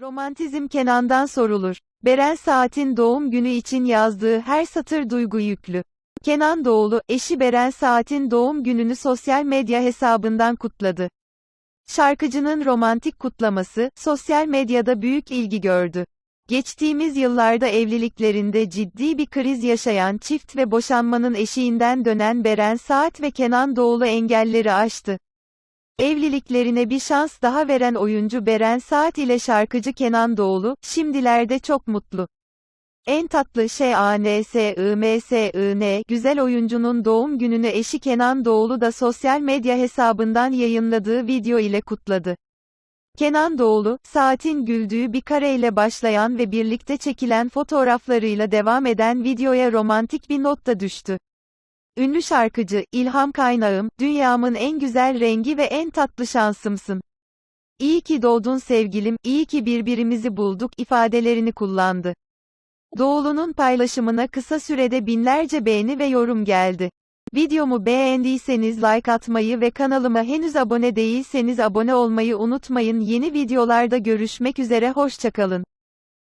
Romantizm Kenan'dan sorulur. Beren Saat'in doğum günü için yazdığı her satır duygu yüklü. Kenan Doğulu, eşi Beren Saat'in doğum gününü sosyal medya hesabından kutladı. Şarkıcının romantik kutlaması, sosyal medyada büyük ilgi gördü. Geçtiğimiz yıllarda evliliklerinde ciddi bir kriz yaşayan çift ve boşanmanın eşiğinden dönen Beren Saat ve Kenan Doğulu engelleri aştı. Evliliklerine bir şans daha veren oyuncu Beren Saat ile şarkıcı Kenan Doğulu, şimdilerde çok mutlu. En tatlı şey ANSIMSIN, güzel oyuncunun doğum gününü eşi Kenan Doğulu da sosyal medya hesabından yayınladığı video ile kutladı. Kenan Doğulu, saatin güldüğü bir kareyle başlayan ve birlikte çekilen fotoğraflarıyla devam eden videoya romantik bir not da düştü. Ünlü şarkıcı, ilham kaynağım, dünyamın en güzel rengi ve en tatlı şansımsın. İyi ki doğdun sevgilim, iyi ki birbirimizi bulduk ifadelerini kullandı. Doğulu'nun paylaşımına kısa sürede binlerce beğeni ve yorum geldi. Videomu beğendiyseniz like atmayı ve kanalıma henüz abone değilseniz abone olmayı unutmayın. Yeni videolarda görüşmek üzere hoşçakalın.